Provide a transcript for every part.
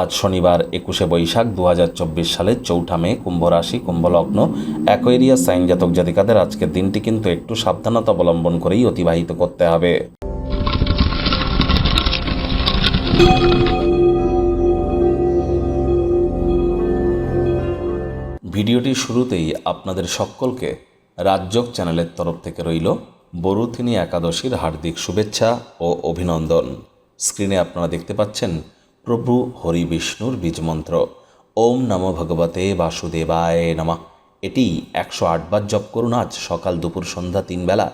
আজ শনিবার একুশে বৈশাখ দু সালের চৌঠা মে কুম্ভ রাশি কুম্ভলগ্ন অ্যাকোয়েরিয়াস সাইন জাতক জাতিকাদের আজকের দিনটি কিন্তু একটু সাবধানতা অবলম্বন করেই অতিবাহিত করতে হবে। ভিডিওটির শুরুতেই আপনাদের সকলকে রাজযোগ চ্যানেলের তরফ থেকে রইল বরুথিনী একাদশীর হার্দিক শুভেচ্ছা ও অভিনন্দন। স্ক্রিনে আপনারা দেখতে পাচ্ছেন প্রভু হরি বিষ্ণুর বীজমন্ত্র। ওম নমো ভগবতে বাসুদেবায় নমঃ। এটি একশো আটবার জপ করুন আজ সকাল দুপুর সন্ধ্যা তিন বেলা।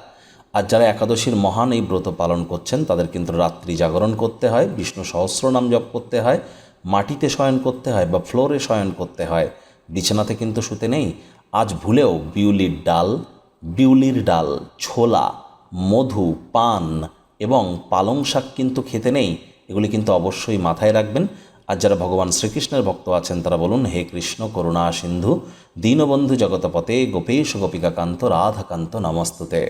আর যারা একাদশীর মহান এই ব্রত পালন করছেন, তাদের কিন্তু রাত্রি জাগরণ করতে হয়, বিষ্ণু সহস্র নাম জপ করতে হয়, মাটিতে শয়ন করতে হয় বা ফ্লোরে শয়ন করতে হয়। বিছানাতে কিন্তু শুতে নেই। আজ ভুলেও বিউলির ডাল বিউলির ডাল, ছোলা, মধু, পান এবং পালং শাক কিন্তু খেতে নেই। এগুলি কিন্তু অবশ্যই মাথায় রাখবেন। আর যারা ভগবান শ্রীকৃষ্ণের ভক্ত আছেন, তারা বলুন, হে কৃষ্ণ, করুণা, সিন্ধু, দীনবন্ধু জগতপতে গোপেশ, গোপিকাকান্ত, রাধাকান্ত, নমস্তুতে।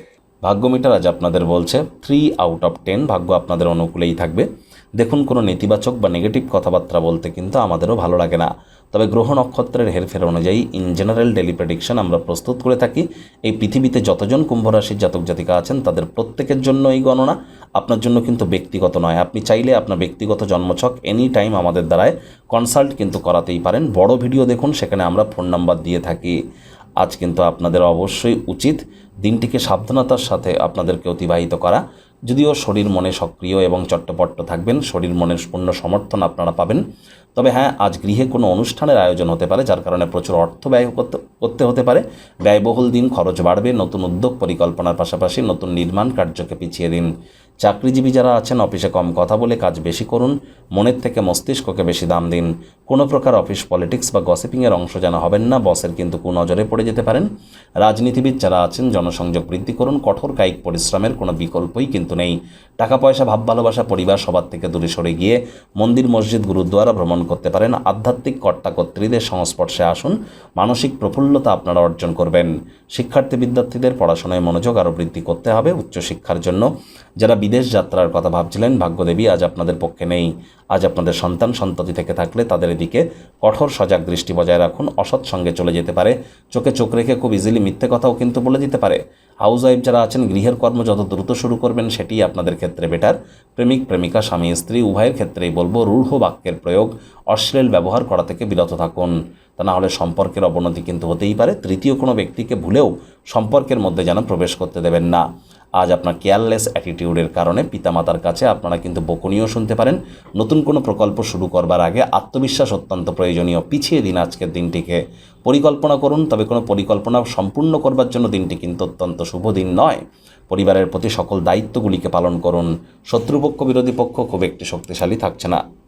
ভাগ্য মিটার আজ আপনাদের বলছে থ্রি আউট অফ টেন ভাগ্য আপনাদের অনুকূলেই থাকবে। দেখুন, কোনো নেতিবাচক বা নেগেটিভ কথাবার্তা বলতে কিন্তু আমাদেরও ভালো লাগে না। তবে গ্রহ নক্ষত্রের হেরফের অনুযায়ী ইন জেনারেল ডেলি প্রেডিকশন আমরা প্রস্তুত করে থাকি, এই পৃথিবীতে যতজন কুম্ভরাশির জাতক জাতিকা আছেন, তাদের প্রত্যেকের জন্য এই গণনা। আপনার জন্য কিন্তু ব্যক্তিগত নয়। আপনি চাইলে আপনার ব্যক্তিগত জন্মছক এনি টাইম আমাদের দ্বারায় কনসাল্ট কিন্তু করাতেই পারেন। বড় ভিডিও দেখুন, সেখানে আমরা ফোন নাম্বার দিয়ে থাকি। আজ কিন্তু আপনাদের অবশ্যই উচিত দিনটিকে সাবধানতার সাথে আপনাদেরকে অতিবাহিত করা। যদিও শরীর মনে সক্রিয় এবং চট্টপট্ট থাকবেন, শরীর মনের পূর্ণ সমর্থন আপনারা পাবেন। তবে হ্যাঁ আজ গৃহে কোনো অনুষ্ঠানের আয়োজন হতে পারে, যার কারণে প্রচুর অর্থ ব্যয় করতে হতে পারে। ব্যয়বহুল দিন, খরচ বাড়বে, নতুন উদ্যোগ পরিকল্পনার পাশাপাশি নতুন নির্মাণ কার্যকে পিছিয়ে দিন। চাকরিজীবী যারা আছেন, অফিসে কম কথা বলে কাজ বেশি করুন, মনের থেকে মস্তিষ্ককে বেশি দাম দিন। কোনো প্রকার অফিস পলিটিক্স বা গসিপিংয়ের অংশ যেন হবেন না, বসের কিন্তু কুনজরে পড়ে যেতে পারেন। রাজনীতিবিদ যারা আছেন, জনসংযোগ বৃদ্ধি করুন, কঠোর কায়িক পরিশ্রমের কোনো বিকল্পই কিন্তু নেই। টাকা পয়সা ভাব ভালোবাসা, পরিবার সবার থেকে দূরে সরে গিয়ে মন্দির, মসজিদ গুরুদ্বারা ভ্রমণ করতে পারেন। আধ্যাত্মিক কর্তাকর্ত্রীদের সংস্পর্শে আসুন, মানসিক প্রফুল্লতা আপনারা অর্জন করবেন। শিক্ষার্থী বিদ্যার্থীদের পড়াশোনায় মনোযোগ আরও বৃদ্ধি করতে হবে উচ্চশিক্ষার জন্য। যারা বিদেশ যাত্রার কথা ভাবছিলেন। ভাগ্যদেবী, আজ আপনাদের পক্ষে নেই। আজ আপনাদের সন্তান সন্ততি থেকে থাকলে তাদের এদিকে কঠোর সজাগ দৃষ্টি বজায় রাখুন। অসৎ সঙ্গে চলে যেতে পারে। চোখে চোখ রেখে খুব ইজিলি মিথ্যে কথাও কিন্তু বলে দিতে পারে। হাউস ওয়াইফ যারা আছেন, গৃহের কর্ম যত দ্রুত শুরু করবেন, সেটি আপনাদের ক্ষেত্রে বেটার প্রেমিক, প্রেমিকা, স্বামী, স্ত্রী, উভয়ের ক্ষেত্রেই বলব, রূঢ় বাক্যের প্রয়োগ। অশ্লীল ব্যবহার করা থেকে বিরত থাকুন। তা না হলে সম্পর্কের অবনতি কিন্তু হতেই পারে। তৃতীয় কোনো ব্যক্তিকে ভুলেও সম্পর্কের মধ্যে যেন প্রবেশ করতে দেবেন না। আজ আপনার কেয়ারলেস অ্যাটিটিউডের কারণে পিতামাতার কাছে আপনারা কিন্তু বকনীয় শুনতে পারেন। নতুন কোনো প্রকল্প শুরু করবার আগে আত্মবিশ্বাস অত্যন্ত প্রয়োজনীয়। পিছিয়ে দিন আজকের দিনটিকে। পরিকল্পনা করুন, তবে কোনো পরিকল্পনা সম্পূর্ণ করবার জন্য দিনটি কিন্তু অত্যন্ত শুভ দিন নয়। পরিবারের প্রতি সকল দায়িত্বগুলিকে পালন করুন। শত্রুপক্ষ, বিরোধী পক্ষ খুব একটি শক্তিশালী থাকছে না।